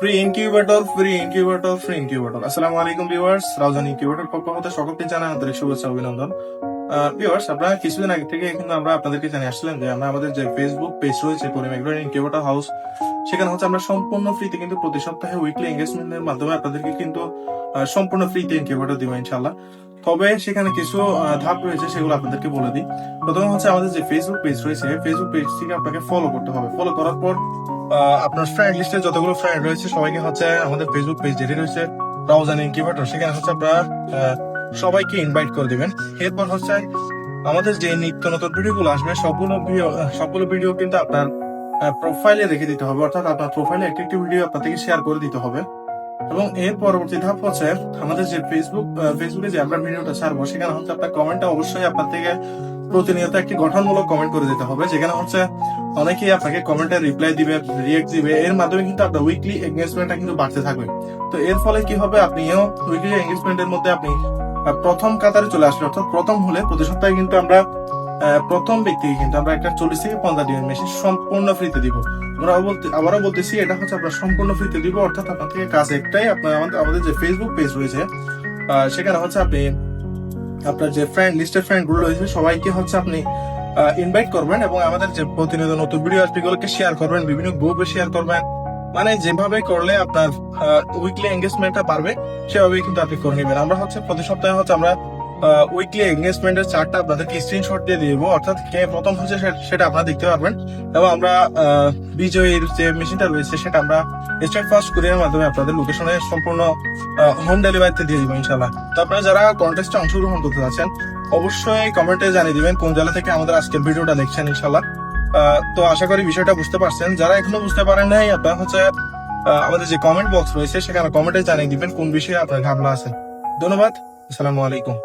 Free incubator free incubator free incubator আসসালামু আলাইকুম viewers Raozan incubator পক্ষ হতে সকলকে জানাই আন্তরিক শুভেচ্ছা অভিনন্দন। ভিউয়ার্স আপনারা কিছুদিন আগে থেকে কিন্তু আমরা আপনাদেরকে জানিয়ে আসছিলাম যে আমরা আমাদের যে ফেসবুক পেজ রয়েছে পরিমেগ্রো ইনকিউবেটর হাউস সেখানে হচ্ছে আমরা সম্পূর্ণ ফ্রিতে কিন্তু প্রতি সপ্তাহে উইকলি এঙ্গেজমেন্টের মাধ্যমে আপনাদেরকে কিন্তু সম্পূর্ণ ফ্রিতে ইনকিউবেটর দিব ইনশাল্লাহ তবে সেখানে কিছু ধাপ রয়েছে, সেগুলো আপনাদেরকে বলে দিই। প্রথমে হচ্ছে আমাদের যে ফেসবুক পেজ রয়েছে ফেসবুক পেজ থেকে আপনাকে ফলো করতে হবে। ফলো করার পর আপনার ফ্রেন্ড লিস্টে যতগুলো ফ্রেন্ড রয়েছে, সবাইকে হচ্ছে আমাদের ফেসবুক পেজ যেটি রয়েছে রাউজান ইনকিউবেটর সেখানে হচ্ছে আপনার সবাইকে ইনভাইট করে দিবেন। এরপর হচ্ছে আমাদের যে নিত্য নতুন ভিডিওগুলো আসবে, সবগুলো ভিডিও সবগুলো ভিডিও কিন্তু আপনার প্রোফাইলে রেখে দিতে হবে। অর্থাৎ আপনার প্রোফাইলে একটি একটি ভিডিও আপনার থেকে শেয়ার করে দিতে হবে। এবং এর পরবর্তী ধাপ হচ্ছে আমাদের যে ফেসবুক ফেসবুকে যে আমরা ভিডিওটা ছাড়বো, সেখানে হচ্ছে আপনার কমেন্টটা অবশ্যই আপনার থেকে প্রতিনিয়ত একটি গঠনমূলক কমেন্ট করে দিতে হবে। যেখানে হচ্ছে অনেকেই আপনাকে কমেন্টে রিপ্লাই দিবে রিয়েক্ট দিবে, এর মাধ্যমে কিন্তু আপনার উইকলি এঙ্গেজমেন্টটা কিন্তু বাড়তে থাকবে। তো এর ফলে কি হবে? আপনিও উইকলি এঙ্গেজমেন্টের মধ্যে আপনি প্রথম কাতারে চলে আসবে অর্থাৎ প্রথম হলে প্রতি সপ্তাহে কিন্তু আমরা প্রথম ব্যক্তিকে কিন্তু আমরা একটা চল্লিশ থেকে পঞ্চাশ দিনের মেশিন সম্পূর্ণ ফ্রিতে দিব। আমরা বলতে- আবারও বলতেছি, এটা হচ্ছে আমরা সম্পূর্ণ ফ্রিতে দিব। অর্থাৎ আপনার থেকে কাজ একটাই, আপনার আমাদের আমাদের যে ফেসবুক পেজ রয়েছে সেখানে হচ্ছে আপনি, আপনার যে ফ্রেন্ড লিস্টের ফ্রেন্ডগুলো রয়েছে, সবাইকে হচ্ছে আপনি ইনভাইট করবেন এবং আমাদের যে প্রতিনিয়ত নতুন ভিডিও আসবে এগুলোকে শেয়ার করবেন, বিভিন্ন গ্রুপে শেয়ার করবেন। মানে যেভাবে করলে আপনার উইকলি এঙ্গেজমেন্টটা বাড়বে, সেভাবেই কিন্তু আপনি করে নেবেন। আমরা হচ্ছে প্রতি সপ্তাহে হচ্ছে আমরা উইকলি এঙ্গেজমেন্টের চার্টটা আপনাদেরকে স্ক্রিনশট দিয়ে দিব। অর্থাৎ কে প্রথম হচ্ছে সেটা আপনারা দেখতে পারবেন। এবং আমরা বিজয়ীর যে মেশিনটা রয়েছে, সেটা আমরা স্টেট ফার্স্ট কুরিয়ার মাধ্যমে আপনাদের লোকেশনে সম্পূর্ণ হোম ডেলিভারিতে দিয়ে দিব ইনশাল্লাহ তো আপনারা যারা কন্টেস্টে অংশগ্রহণ করতে যাচ্ছেন, অবশ্যই কমেন্টে জানিয়ে দিবেন কোন জেলা থেকে আমাদের আজকের ভিডিওটা দেখছেন ইনশাল্লাহ তো আশা করি বিষয়টা বুঝতে পারছেন। যারা এখনও বুঝতে পারেন নাই, আপনারা হচ্ছে আমাদের যে কমেন্ট বক্স রয়েছে, সেখানে কমেন্টে জানিয়ে দিবেন কোন বিষয়ে আপনার ঘাবলা আছে। ধন্যবাদ। আসসালামু আলাইকুম।